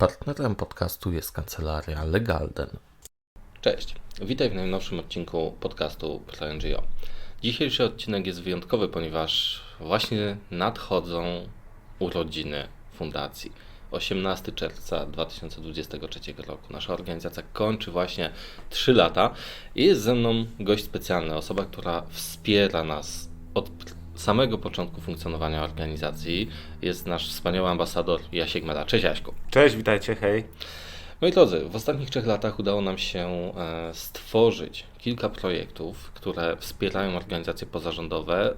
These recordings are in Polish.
Partnerem podcastu jest kancelaria Legalden. Cześć, witaj w najnowszym odcinku podcastu ProNGO. Dzisiejszy odcinek jest wyjątkowy, ponieważ właśnie nadchodzą urodziny fundacji. 18 czerwca 2023 roku. Nasza organizacja kończy właśnie 3 lata i jest ze mną gość specjalny, osoba, która wspiera nas od samego początku funkcjonowania organizacji. Jest nasz wspaniały ambasador Jasiek Mela. Cześć Jaśku. Cześć, witajcie, hej. Moi drodzy, w ostatnich trzech latach udało nam się e, stworzyć kilka projektów, które wspierają organizacje pozarządowe,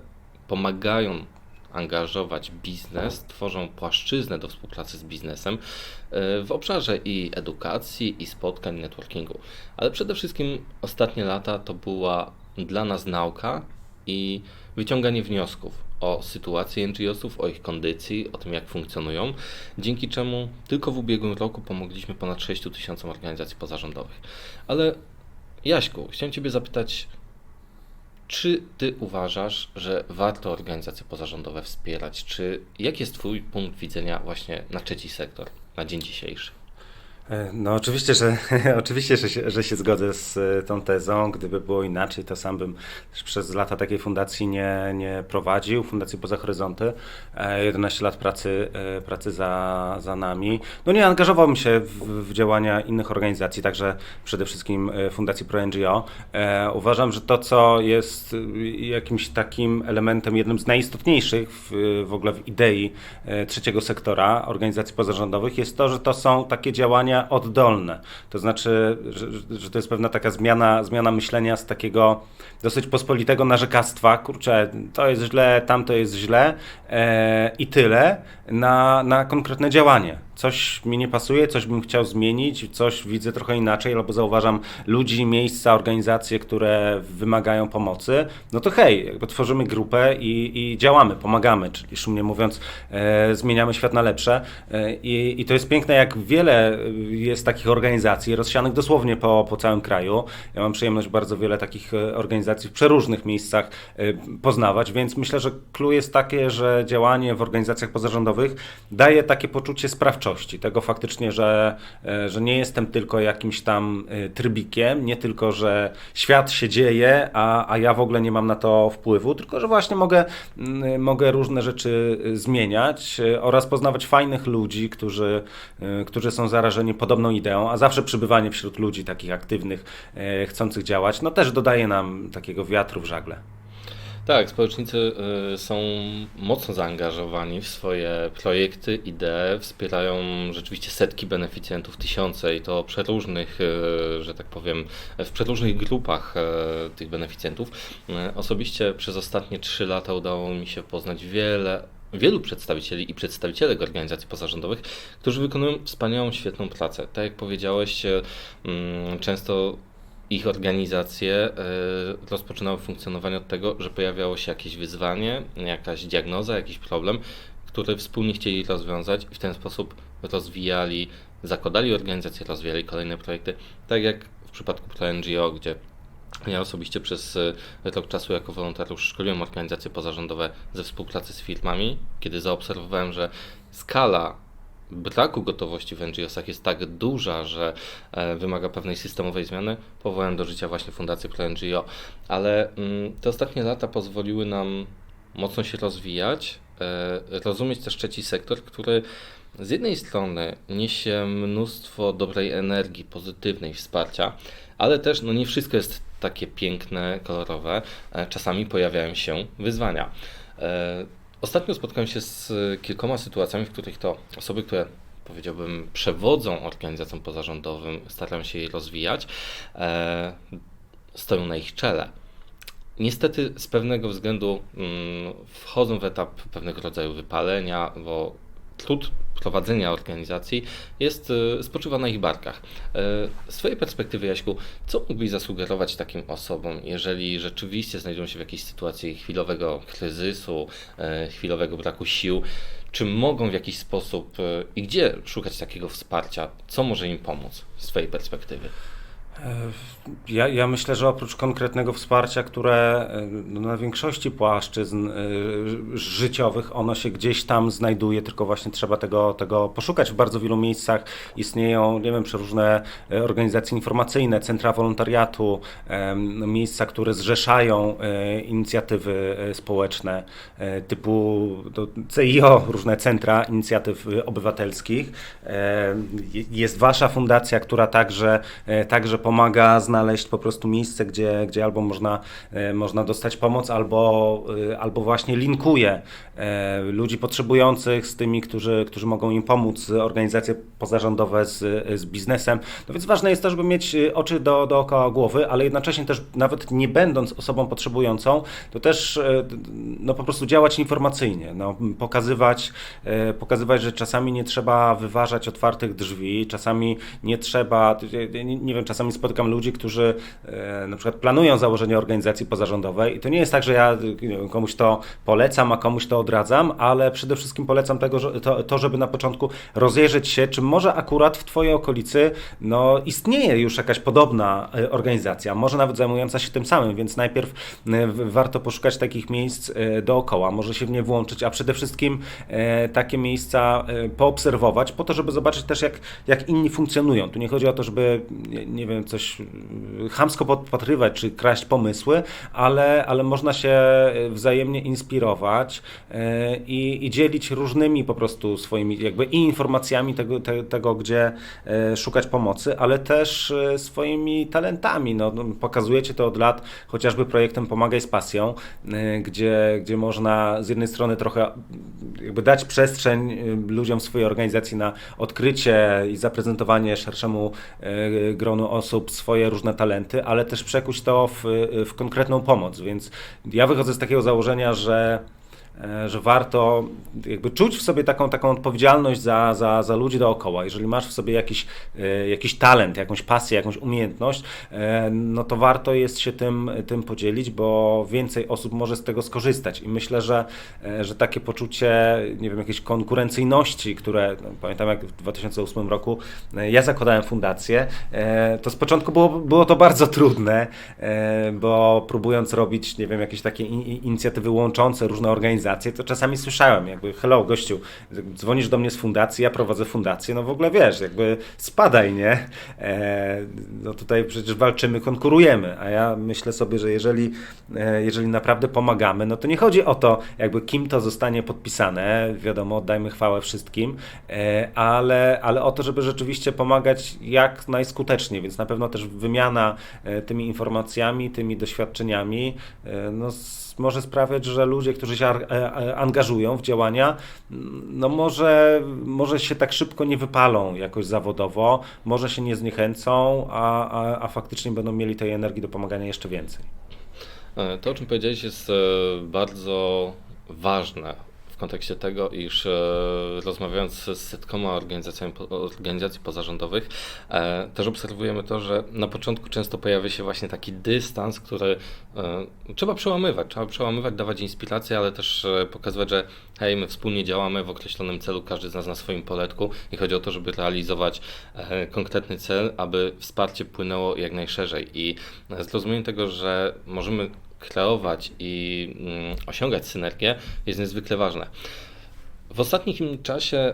pomagają angażować biznes, tworzą płaszczyznę do współpracy z biznesem e, w obszarze i edukacji, i spotkań, i networkingu. Ale przede wszystkim ostatnie lata to była dla nas nauka i wyciąganie wniosków o sytuacji NGO-sów, o ich kondycji, o tym jak funkcjonują, dzięki czemu tylko w ubiegłym roku pomogliśmy ponad 6 tysiącom organizacji pozarządowych. Ale Jaśku, chciałem Ciebie zapytać, czy Ty uważasz, że warto organizacje pozarządowe wspierać? Czy jaki jest Twój punkt widzenia właśnie na trzeci sektor na dzień dzisiejszy? E, no oczywiście, że, oczywiście że, się, że się zgodzę z e, tą tezą. Gdyby było inaczej, to sam bym przez lata takiej fundacji nie, nie prowadził, Fundacji Poza Horyzonty. 11 e, lat pracy, pracy za, za nami. No nie angażowałbym się w, w działania innych organizacji, także przede wszystkim Fundacji ProNGO. Uważam, że to, co jest jakimś takim elementem, jednym z najistotniejszych w, w ogóle w idei trzeciego sektora organizacji pozarządowych, jest to, że to są takie działania, oddolne. To znaczy, że, że, to jest pewna taka zmiana, zmiana myślenia z takiego dosyć pospolitego narzekactwa, kurczę, to jest źle, tamto jest źle e, i tyle, na, na konkretne działanie coś mi nie pasuje, coś bym chciał zmienić, coś widzę trochę inaczej, albo zauważam ludzi, miejsca, organizacje, które wymagają pomocy, no to hej, jakby tworzymy grupę i, i działamy, pomagamy, czyli szumnie mówiąc, e, zmieniamy świat na lepsze. E, i, I to jest piękne, jak wiele jest takich organizacji rozsianych dosłownie po, po całym kraju. Ja mam przyjemność bardzo wiele takich e, organizacji w przeróżnych miejscach e, poznawać, więc myślę, że clue jest takie, że działanie w organizacjach pozarządowych daje takie poczucie sprawczości tego faktycznie, że, e, że nie jestem tylko jakimś tam e, trybikiem, nie tylko, że świat się dzieje, a, a ja w ogóle nie mam na to wpływu, tylko że właśnie mogę, mogę różne rzeczy e, zmieniać oraz poznawać fajnych ludzi, którzy, którzy są zarażeni podobną ideą, a zawsze przybywanie wśród ludzi takich aktywnych, chcących działać, no też dodaje nam takiego wiatru w żagle. Tak, społecznicy y, są mocno zaangażowani w swoje projekty, idee, wspierają rzeczywiście setki beneficjentów, tysiące i to przeróżnych, y, że tak powiem, w przeróżnych grupach y, tych beneficjentów. Osobiście przez ostatnie trzy lata udało mi się poznać wiele wielu przedstawicieli i przedstawicielek organizacji pozarządowych, którzy wykonują wspaniałą, świetną pracę. Tak jak powiedziałeś, mm, często ich organizacje rozpoczynały funkcjonowanie od tego, że pojawiało się jakieś wyzwanie, jakaś diagnoza, jakiś problem, który wspólnie chcieli rozwiązać i w ten sposób rozwijali, zakładali organizacje, rozwijali kolejne projekty, tak jak w przypadku ProNGO, gdzie ja osobiście przez e, rok czasu jako wolontariusz szkoliłem organizacje pozarządowe ze współpracy z firmami, kiedy zaobserwowałem, że skala braku gotowości w NGO-sach jest tak duża, że e, wymaga pewnej systemowej zmiany, powołałem do życia właśnie Fundację Pro NGO. Ale mm, te ostatnie lata pozwoliły nam mocno się rozwijać, e, rozumieć też trzeci sektor, który z jednej strony niesie mnóstwo dobrej energii, pozytywnej wsparcia, ale też no nie wszystko jest takie piękne, kolorowe. E, czasami pojawiają się wyzwania. Ostatnio spotkałem się z kilkoma sytuacjami, w których to osoby, które powiedziałbym przewodzą organizacjom pozarządowym, starają się je rozwijać, e, stoją na ich czele. Niestety z pewnego względu mm, wchodzą w etap pewnego rodzaju wypalenia, bo trud prowadzenia organizacji jest, e, spoczywa na ich barkach. E, z Twojej perspektywy, Jaśku, co mógłbyś zasugerować takim osobom, jeżeli rzeczywiście znajdą się w jakiejś sytuacji chwilowego kryzysu, e, chwilowego braku sił, czy mogą w jakiś sposób i gdzie szukać takiego wsparcia? Co może im pomóc z Twojej perspektywy? Ja, ja, myślę, że oprócz konkretnego wsparcia, które no, na większości płaszczyzn y, życiowych, ono się gdzieś tam znajduje, tylko właśnie trzeba tego, tego poszukać. W bardzo wielu miejscach istnieją, nie wiem, przeróżne e, organizacje informacyjne, centra wolontariatu, e, miejsca, które zrzeszają e, inicjatywy społeczne typu CIO, różne centra inicjatyw obywatelskich. Jest Wasza fundacja, która także, także pomaga znaleźć po prostu miejsce, gdzie, gdzie albo można, e, można dostać pomoc, albo, e, albo właśnie linkuje e, ludzi potrzebujących z tymi, którzy, którzy mogą im pomóc, organizacje pozarządowe z, z biznesem. No więc ważne jest to, żeby mieć oczy do, dookoła głowy, ale jednocześnie też nawet nie będąc osobą potrzebującą, to też no, po prostu działać informacyjnie, no, pokazywać, pokazywać, że czasami nie trzeba wyważać otwartych drzwi, czasami nie trzeba, nie, nie wiem, czasami spotykam ludzi, którzy e, na przykład planują założenie organizacji pozarządowej i to nie jest tak, że ja komuś to polecam, a komuś to odradzam, ale przede wszystkim polecam tego, że, to, to, żeby na początku rozejrzeć się, czy może akurat w Twojej okolicy no, istnieje już jakaś podobna e, organizacja, może nawet zajmująca się tym samym, więc najpierw e, warto poszukać takich miejsc dookoła, może się w nie włączyć, a przede wszystkim takie miejsca poobserwować, po to, żeby zobaczyć też, jak, jak inni funkcjonują. Tu nie chodzi o to, żeby, nie, nie wiem, coś chamsko podpatrywać czy kraść pomysły, ale, ale można się wzajemnie inspirować e, i, i dzielić różnymi po prostu swoimi jakby i informacjami tego, te, tego gdzie e, szukać pomocy, ale też e, swoimi talentami. No, no, pokazujecie to od lat chociażby projektem Pomagaj z pasją, gdzie, gdzie można z jednej strony trochę jakby dać przestrzeń ludziom w swojej organizacji na odkrycie i zaprezentowanie szerszemu gronu osób swoje różne talenty, ale też przekuć to w, w konkretną pomoc. Więc ja wychodzę z takiego założenia, że że warto jakby czuć w sobie taką, taką odpowiedzialność za, za, za ludzi dookoła. Jeżeli masz w sobie jakiś, e, jakiś talent, jakąś pasję, jakąś umiejętność, e, no to warto jest się tym, tym podzielić, bo więcej osób może z tego skorzystać. I myślę, że, że takie poczucie, nie wiem, jakiejś konkurencyjności, które no, pamiętam jak w 2008 roku ja zakładałem fundację, to z początku było, było to bardzo trudne, bo próbując robić, nie wiem, jakieś takie inicjatywy łączące różne organizacje, to czasami słyszałem, jakby hello gościu, dzwonisz do mnie z fundacji, ja prowadzę fundację, no w ogóle wiesz, jakby spadaj, nie? E, no tutaj przecież walczymy, konkurujemy, a ja myślę sobie, że jeżeli, e, jeżeli naprawdę pomagamy, no to nie chodzi o to, jakby kim to zostanie podpisane, wiadomo, oddajmy chwałę wszystkim, e, ale, ale o to, żeby rzeczywiście pomagać jak najskuteczniej, więc na pewno też wymiana e, tymi informacjami, tymi doświadczeniami, e, no może sprawiać, że ludzie, którzy się e, e, angażują w działania, no może, może się tak szybko nie wypalą jakoś zawodowo, może się nie zniechęcą, a, a, a faktycznie będą mieli tej energii do pomagania jeszcze więcej. E, to, o czym powiedziałeś, jest bardzo ważne kontekście tego, iż e, rozmawiając z setkoma organizacjami, organizacji pozarządowych, e, też obserwujemy to, że na początku często pojawia się właśnie taki dystans, który e, trzeba przełamywać. Trzeba przełamywać, dawać inspirację, ale też pokazywać, że hej, my wspólnie działamy w określonym celu, każdy z nas na swoim poletku i chodzi o to, żeby realizować konkretny cel, aby wsparcie płynęło jak najszerzej. I zrozumienie tego, że możemy kreować i mm, osiągać synergię jest niezwykle ważne. W ostatnim czasie, e,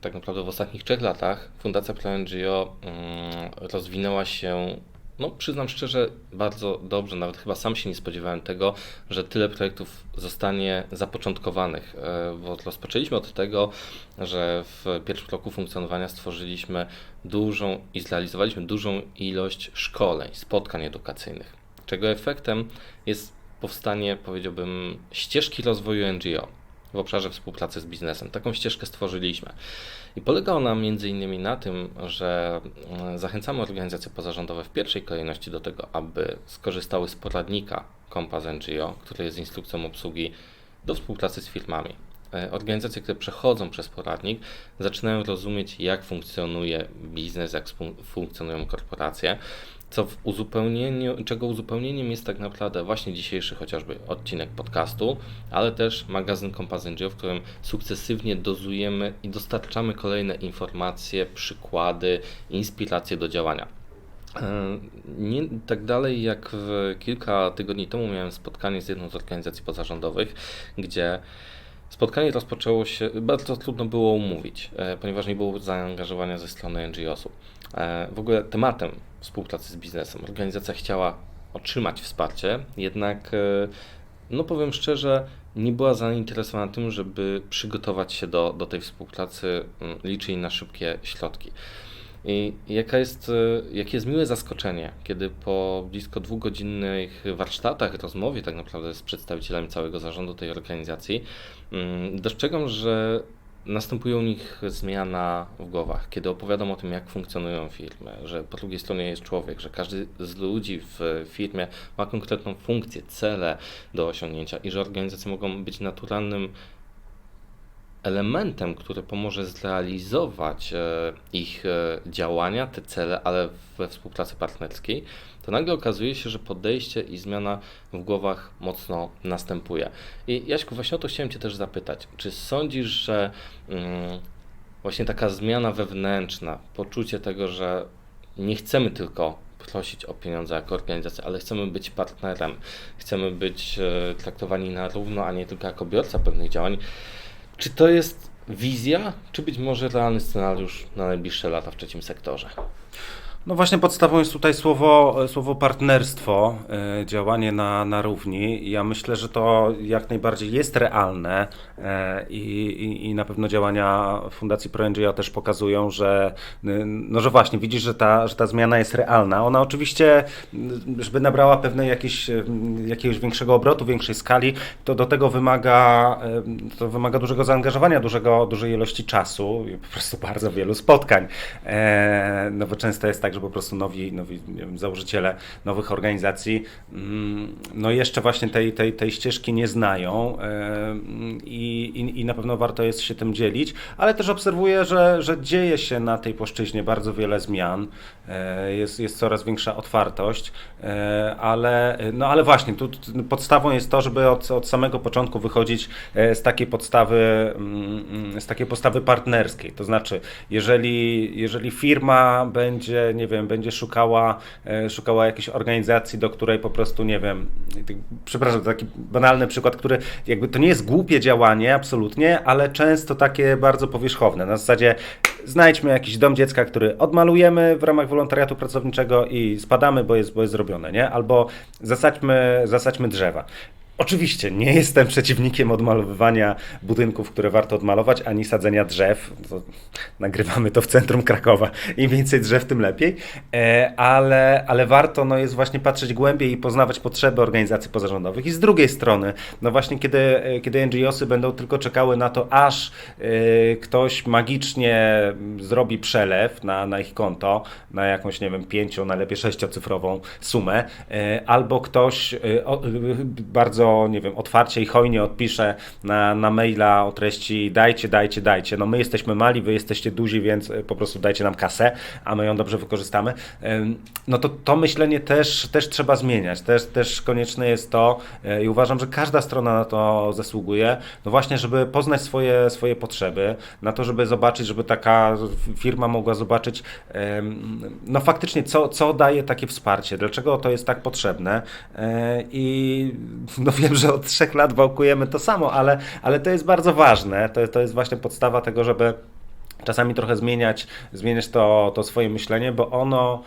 tak naprawdę w ostatnich trzech latach, Fundacja ProNGO mm, rozwinęła się, no przyznam szczerze, bardzo dobrze. Nawet chyba sam się nie spodziewałem tego, że tyle projektów zostanie zapoczątkowanych. E, bo rozpoczęliśmy od tego, że w pierwszym roku funkcjonowania stworzyliśmy dużą i zrealizowaliśmy dużą ilość szkoleń, spotkań edukacyjnych czego efektem jest powstanie, powiedziałbym, ścieżki rozwoju NGO w obszarze współpracy z biznesem. Taką ścieżkę stworzyliśmy. I polega ona między innymi na tym, że mm, zachęcamy organizacje pozarządowe w pierwszej kolejności do tego, aby skorzystały z poradnika Kompas NGO, który jest instrukcją obsługi do współpracy z firmami. E, organizacje, które przechodzą przez poradnik, zaczynają rozumieć, jak funkcjonuje biznes, jak funkcjonują korporacje, co w uzupełnieniu, czego uzupełnieniem jest tak naprawdę właśnie dzisiejszy chociażby odcinek podcastu, ale też magazyn Compass NGO, w którym sukcesywnie dozujemy i dostarczamy kolejne informacje, przykłady, inspiracje do działania. Nie tak dalej jak w kilka tygodni temu miałem spotkanie z jedną z organizacji pozarządowych, gdzie spotkanie rozpoczęło się, bardzo trudno było umówić, ponieważ nie było zaangażowania ze strony NGO-su. W ogóle tematem współpracy z biznesem organizacja chciała otrzymać wsparcie, jednak no powiem szczerze, nie była zainteresowana tym, żeby przygotować się do, do tej współpracy, mm, liczyć na szybkie środki. I jaka jest, e, jakie jest miłe zaskoczenie, kiedy po blisko dwugodzinnych warsztatach, rozmowie tak naprawdę z przedstawicielami całego zarządu tej organizacji, mm, dostrzegam, że następuje u nich zmiana w głowach, kiedy opowiadam o tym, jak funkcjonują firmy, że po drugiej stronie jest człowiek, że każdy z ludzi w firmie ma konkretną funkcję, cele do osiągnięcia i że organizacje mogą być naturalnym elementem, który pomoże zrealizować e, ich e, działania, te cele, ale we współpracy partnerskiej, to nagle okazuje się, że podejście i zmiana w głowach mocno następuje. I Jaśku, właśnie o to chciałem Cię też zapytać. Czy sądzisz, że mm, właśnie taka zmiana wewnętrzna, poczucie tego, że nie chcemy tylko prosić o pieniądze jako organizacja, ale chcemy być partnerem, chcemy być e, traktowani na równo, a nie tylko jako biorca pewnych działań, czy to jest wizja, czy być może realny scenariusz na najbliższe lata w trzecim sektorze? No właśnie podstawą jest tutaj słowo, słowo partnerstwo, e, działanie na, na równi. Ja myślę, że to jak najbardziej jest realne e, i, i, i na pewno działania Fundacji ProNGO też pokazują, że no, że właśnie widzisz, że ta, że ta zmiana jest realna. Ona oczywiście, żeby nabrała pewnej jakiejś, jakiegoś większego obrotu, większej skali, to do tego wymaga, e, to wymaga dużego zaangażowania, dużego, dużej ilości czasu i po prostu bardzo wielu spotkań. No bo często jest tak, tak, że po prostu nowi, nowi wiem, założyciele nowych organizacji mm, no jeszcze właśnie tej, tej, tej ścieżki nie znają e, i, i, i na pewno warto jest się tym dzielić, ale też obserwuję, że, że dzieje się na tej płaszczyźnie bardzo wiele zmian, e, jest, jest coraz większa otwartość, e, ale, no ale właśnie, tu podstawą jest to, żeby od, od samego początku wychodzić z takiej podstawy, mm, z takiej podstawy partnerskiej, to znaczy jeżeli, jeżeli firma będzie, nie wiem, będzie szukała, e, szukała jakiejś organizacji, do której po prostu, nie wiem, przepraszam, to taki banalny przykład, który jakby to nie jest głupie działanie, absolutnie, ale często takie bardzo powierzchowne. Na zasadzie znajdźmy jakiś dom dziecka, który odmalujemy w ramach wolontariatu pracowniczego i spadamy, bo jest, bo jest zrobione, nie? Albo zasadźmy, zasadźmy drzewa. Oczywiście nie jestem przeciwnikiem odmalowywania budynków, które warto odmalować, ani sadzenia drzew. Nagrywamy to w centrum Krakowa. Im więcej drzew, tym lepiej. E, ale, ale warto no, jest właśnie patrzeć głębiej i poznawać potrzeby organizacji pozarządowych. I z drugiej strony, no właśnie kiedy, e, kiedy NGOsy będą tylko czekały na to, aż e, ktoś magicznie zrobi przelew na, na ich konto, na jakąś, nie wiem, pięciu, najlepiej sześciocyfrową sumę, albo ktoś bardzo nie wiem, otwarcie i hojnie odpiszę na, na maila o treści dajcie, dajcie, dajcie. No my jesteśmy mali, wy jesteście duzi, więc e, po prostu dajcie nam kasę, a my ją dobrze wykorzystamy. No to to myślenie też, też trzeba zmieniać. Też, też konieczne jest to e, i uważam, że każda strona na to zasługuje, no właśnie, żeby poznać swoje, swoje potrzeby, na to, żeby zobaczyć, żeby taka firma mogła zobaczyć, no faktycznie, co, co daje takie wsparcie, dlaczego to jest tak potrzebne e, i no wiem, że od trzech lat wałkujemy to samo, ale, ale to jest bardzo ważne. To, to jest właśnie podstawa tego, żeby czasami trochę zmieniać, zmieniać to, to swoje myślenie, bo ono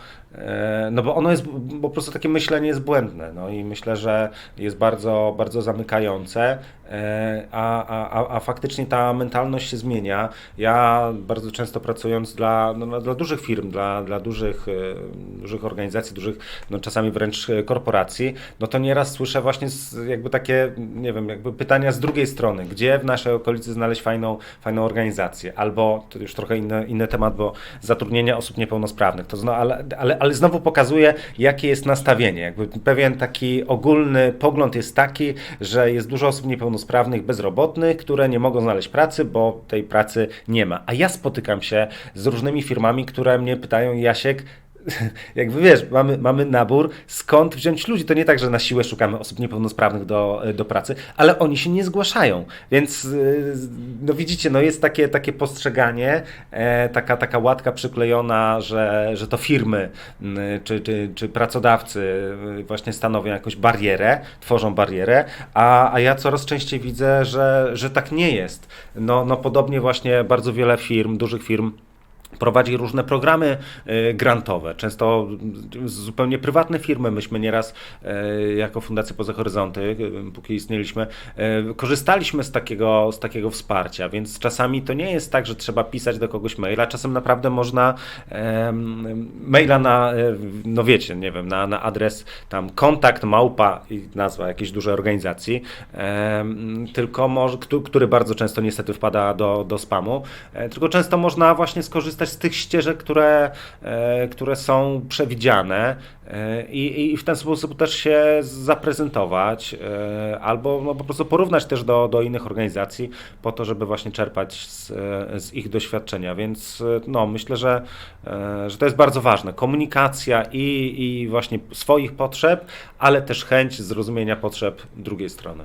no bo ono jest, po prostu takie myślenie jest błędne, no i myślę, że jest bardzo, bardzo zamykające, e, a, a, a faktycznie ta mentalność się zmienia. Ja bardzo często pracując dla, no, no, dla dużych firm, dla, dla dużych, e, dużych organizacji, dużych, no czasami wręcz korporacji, no to nieraz słyszę właśnie jakby takie, nie wiem, jakby pytania z drugiej strony, gdzie w naszej okolicy znaleźć fajną, fajną organizację, albo, to już trochę inny, inny temat, bo zatrudnienia osób niepełnosprawnych, to no, ale, ale, ale znowu pokazuje, jakie jest nastawienie. Jakby pewien taki ogólny pogląd jest taki, że jest dużo osób niepełnosprawnych, bezrobotnych, które nie mogą znaleźć pracy, bo tej pracy nie ma. A ja spotykam się z różnymi firmami, które mnie pytają, Jasiek, jakby wiesz, mamy, mamy nabór, skąd wziąć ludzi. To nie tak, że na siłę szukamy osób niepełnosprawnych do, do pracy, ale oni się nie zgłaszają. Więc y, no widzicie, no jest takie, takie postrzeganie, e, taka, taka łatka przyklejona, że, że to firmy y, czy, czy, czy pracodawcy y, właśnie stanowią jakąś barierę, tworzą barierę, a, a ja coraz częściej widzę, że, że tak nie jest. No, no podobnie właśnie bardzo wiele firm, dużych firm prowadzi różne programy y, grantowe, często zupełnie prywatne firmy. Myśmy nieraz y, jako Fundacja Poza Horyzonty, y, póki istnieliśmy, korzystaliśmy z takiego, z takiego wsparcia, więc czasami to nie jest tak, że trzeba pisać do kogoś maila, czasem naprawdę można maila na, no wiecie, nie wiem, na, na adres tam kontakt małpa i nazwa jakiejś dużej organizacji, tylko może, który bardzo często niestety wpada do, do spamu, e, tylko często można właśnie skorzystać z tych ścieżek, które, e, które są przewidziane e, i, i w ten sposób też się zaprezentować e, albo no, po prostu porównać też do, do innych organizacji po to, żeby właśnie czerpać z, z ich doświadczenia. Więc no, myślę, że, że to jest bardzo ważne. Komunikacja i, i właśnie swoich potrzeb, ale też chęć zrozumienia potrzeb drugiej strony.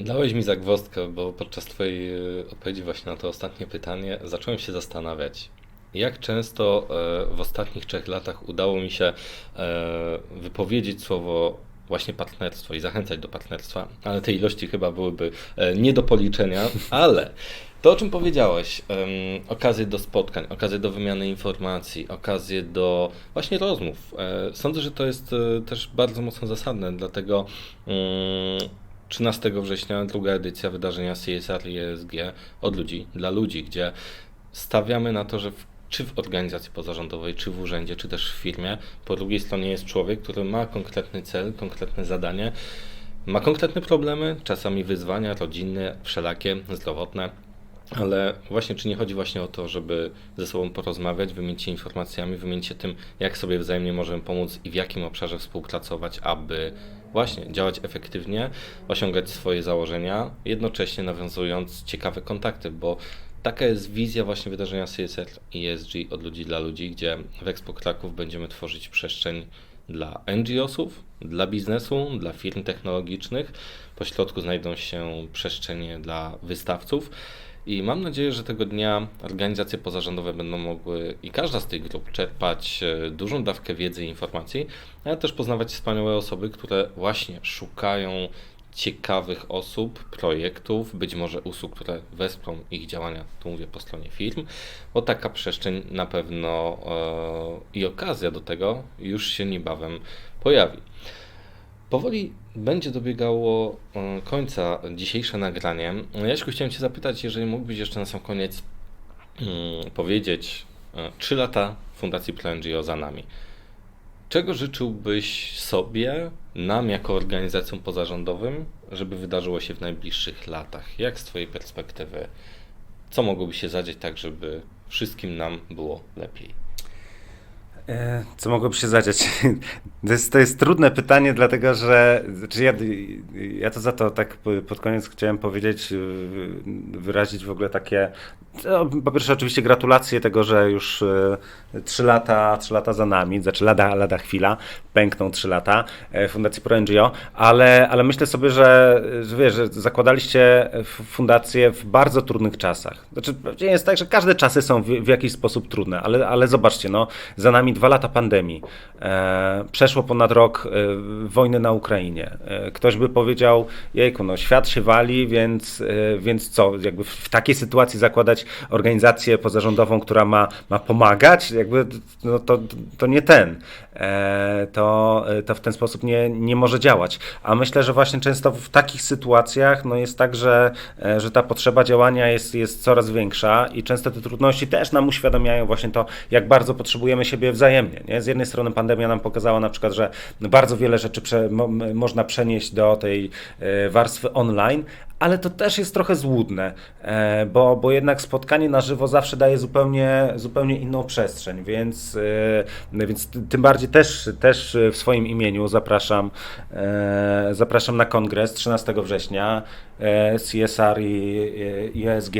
Dałeś mi zagwozdkę, bo podczas Twojej e, odpowiedzi właśnie na to ostatnie pytanie zacząłem się zastanawiać, jak często e, w ostatnich trzech latach udało mi się e, wypowiedzieć słowo właśnie partnerstwo i zachęcać do partnerstwa, ale te ilości chyba byłyby nie do policzenia, ale to, o czym powiedziałeś, okazje do spotkań, okazje do wymiany informacji, okazje do właśnie rozmów. Sądzę, że to jest też bardzo mocno zasadne, dlatego mm, 13 września druga edycja wydarzenia CSR ESG od ludzi, dla ludzi, gdzie stawiamy na to, że w, czy w organizacji pozarządowej, czy w urzędzie, czy też w firmie, po drugiej stronie jest człowiek, który ma konkretny cel, konkretne zadanie, ma konkretne problemy, czasami wyzwania rodzinne, wszelakie, zdrowotne, ale właśnie czy nie chodzi właśnie o to, żeby ze sobą porozmawiać, wymienić się informacjami, wymienić się tym, jak sobie wzajemnie możemy pomóc i w jakim obszarze współpracować, aby właśnie działać efektywnie, osiągać swoje założenia, jednocześnie nawiązując ciekawe kontakty, bo taka jest wizja właśnie wydarzenia CSR i ESG od ludzi dla ludzi, gdzie w Expo Kraków będziemy tworzyć przestrzeń dla NGO-sów, dla biznesu, dla firm technologicznych. Po środku znajdą się przestrzenie dla wystawców i mam nadzieję, że tego dnia organizacje pozarządowe będą mogły i każda z tych grup czerpać e, dużą dawkę wiedzy i informacji, ale też poznawać wspaniałe osoby, które właśnie szukają ciekawych osób, projektów, być może usług, które wesprą ich działania, tu mówię po stronie firm, bo taka przestrzeń na pewno e, i okazja do tego już się niebawem pojawi. Powoli będzie dobiegało e, końca dzisiejsze nagranie. Jaśku, chciałem Cię zapytać, jeżeli mógłbyś jeszcze na sam koniec hmm, powiedzieć, e, trzy lata Fundacji ProNGO za nami. Czego życzyłbyś sobie, nam jako organizacjom pozarządowym, żeby wydarzyło się w najbliższych latach? Jak z Twojej perspektywy, co mogłoby się zadzieć tak, żeby wszystkim nam było lepiej? E, co mogłoby się zadziać? To jest, to jest trudne pytanie, dlatego że znaczy ja, ja to za to tak pod koniec chciałem powiedzieć, wyrazić w ogóle takie. No, po pierwsze, oczywiście gratulacje tego, że już e, trzy lata, trzy lata za nami, znaczy lada, lada chwila, pękną trzy lata e, Fundacji ProNGO, ale, ale myślę sobie, że, że wiesz, że zakładaliście fundację w bardzo trudnych czasach. Znaczy, jest tak, że każde czasy są w, w jakiś sposób trudne, ale, ale zobaczcie, no, za nami dwa lata pandemii, e, przeszło ponad rok e, wojny na Ukrainie. E, ktoś by powiedział, jejku, no świat się wali, więc, więc co, jakby w, takiej sytuacji zakładać organizację pozarządową, która ma, ma pomagać, jakby no to, to nie ten. To, to w ten sposób nie, nie może działać. A myślę, że właśnie często w takich sytuacjach no jest tak, że, że ta potrzeba działania jest, jest coraz większa i często te trudności też nam uświadamiają właśnie to, jak bardzo potrzebujemy siebie wzajemnie. Nie? Z jednej strony pandemia nam pokazała na przykład, że bardzo wiele rzeczy prze, mo, można przenieść do tej e, warstwy online, ale to też jest trochę złudne, e, bo, bo jednak spotkanie na żywo zawsze daje zupełnie, zupełnie inną przestrzeń, więc, e, więc tym bardziej też, też w swoim imieniu zapraszam, e, zapraszam na kongres 13 września CSR i, i ESG,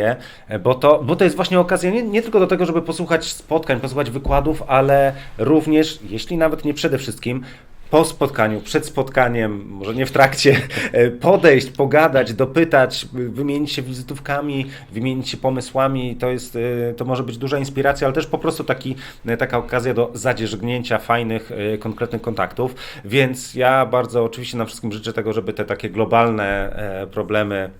bo to, bo to jest właśnie okazja nie, nie tylko do tego, żeby posłuchać spotkań, posłuchać wykładów, ale również, jeśli nawet nie przede wszystkim, po spotkaniu, przed spotkaniem, może nie w trakcie, e, podejść, pogadać, dopytać, wymienić się wizytówkami, wymienić się pomysłami. To, jest, e, to może być duża inspiracja, ale też po prostu taki, e, taka okazja do zadzierzgnięcia fajnych, konkretnych kontaktów. Więc ja bardzo oczywiście nam wszystkim życzę tego, żeby te takie globalne problemy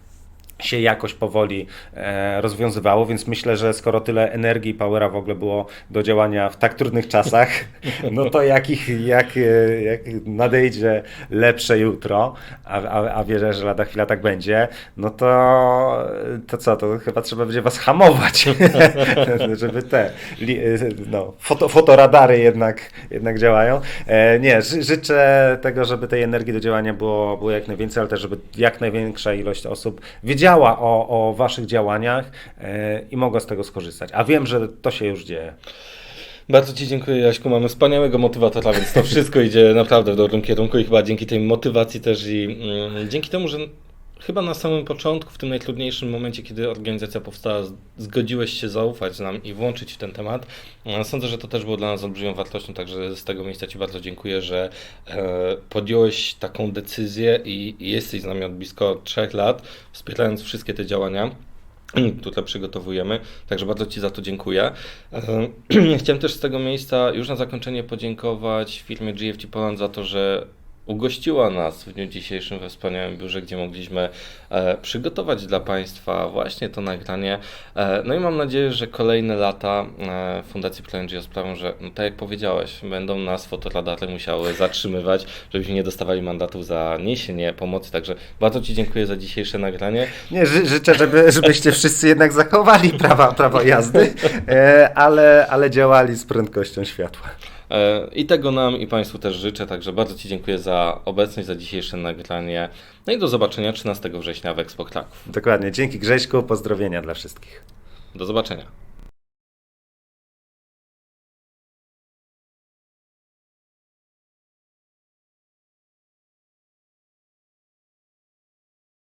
się jakoś powoli e, rozwiązywało, więc myślę, że skoro tyle energii i powera w ogóle było do działania w tak trudnych czasach, no to jak, ich, jak, e, jak nadejdzie lepsze jutro, a, a, a wierzę, że lada chwila tak będzie, no to, to co, to chyba trzeba będzie was hamować, żeby te e, no, foto, fotoradary jednak, jednak działają. Nie, ży, życzę tego, żeby tej energii do działania było, było jak najwięcej, ale też, żeby jak największa ilość osób wiedziała o, o waszych działaniach e, i mogła z tego skorzystać. A wiem, że to się już dzieje. Bardzo Ci dziękuję, Jaśku. Mamy wspaniałego motywatora, więc to wszystko idzie naprawdę w dobrym kierunku i chyba dzięki tej motywacji też i mm, dzięki temu, że chyba na samym początku, w tym najtrudniejszym momencie, kiedy organizacja powstała, zgodziłeś się zaufać nam i włączyć w ten temat. E, Sądzę, że to też było dla nas olbrzymią wartością, także z tego miejsca Ci bardzo dziękuję, że e, podjąłeś taką decyzję i, jesteś z nami od blisko trzech lat, wspierając wszystkie te działania które przygotowujemy. Także bardzo Ci za to dziękuję. E, Chciałem też z tego miejsca już na zakończenie podziękować firmie GFT Poland za to, że ugościła nas w dniu dzisiejszym we wspaniałym biurze, gdzie mogliśmy e, przygotować dla Państwa właśnie to nagranie. E, no i mam nadzieję, że kolejne lata e, Fundacji PlanGeo sprawią, że no, tak jak powiedziałeś, będą nas fotoradary musiały zatrzymywać, żebyśmy nie dostawali mandatów za niesienie pomocy. Także bardzo Ci dziękuję za dzisiejsze nagranie. Nie, ży, życzę, żeby, żebyście wszyscy jednak zachowali prawa, prawo jazdy, e, ale, ale działali z prędkością światła. E, I tego nam i Państwu też życzę, także bardzo Ci dziękuję za obecność, za dzisiejsze nagranie. No i do zobaczenia 13 września w Expo Kraków. Dokładnie. Dzięki Grześku, pozdrowienia dla wszystkich. Do zobaczenia.